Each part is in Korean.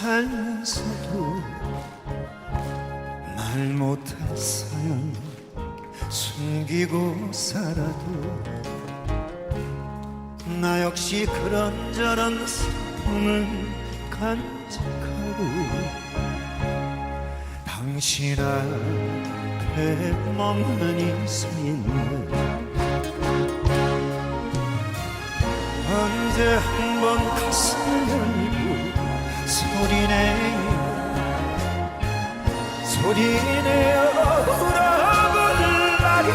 살면서도 말 못했어요 숨기고 살아도 나 역시 그런저런 슬픔을 간직하고 당신 앞에 멍하니 서 있는 언제 한번 가슴을 소리내요 소리내어 울어볼 날이.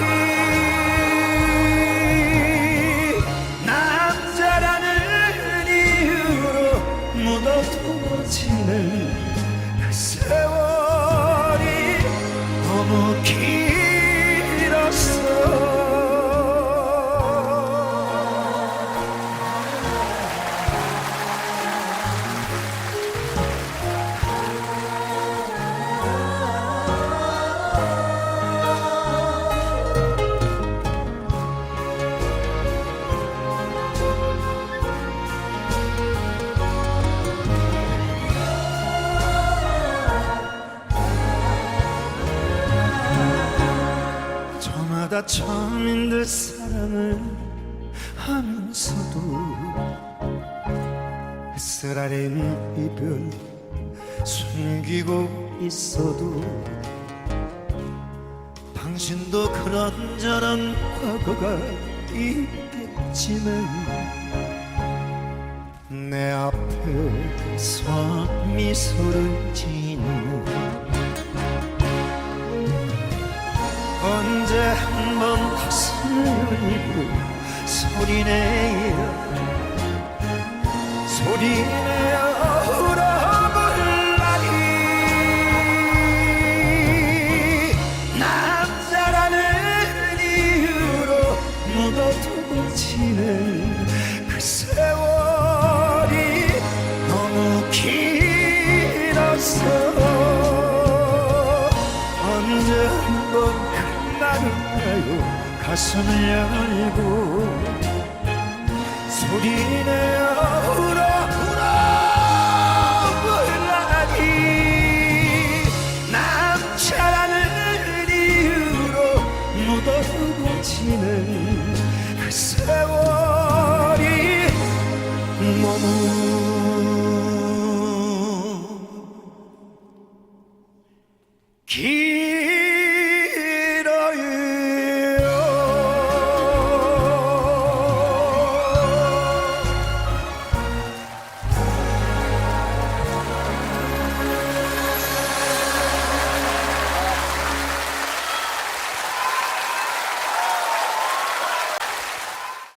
남자라는 이유로 묻어두어지는 그 세월이 너무 길 저마다 처음인 듯 사랑을 하면서도 쓰라린 이별 숨기고 있어도 당신도 그런저런 과거가 있겠지만 내 앞에 서 미소를 짓 소리내어 울어볼 날이 남자라는 이유로 묻어두어지는 그 세월이 너무 길었어 언제 한번 끝나는가요 가슴을 열고 소리내어 울어 울어 불나니 남자라는 이유로 묻어두고 지는 그 세월이 너무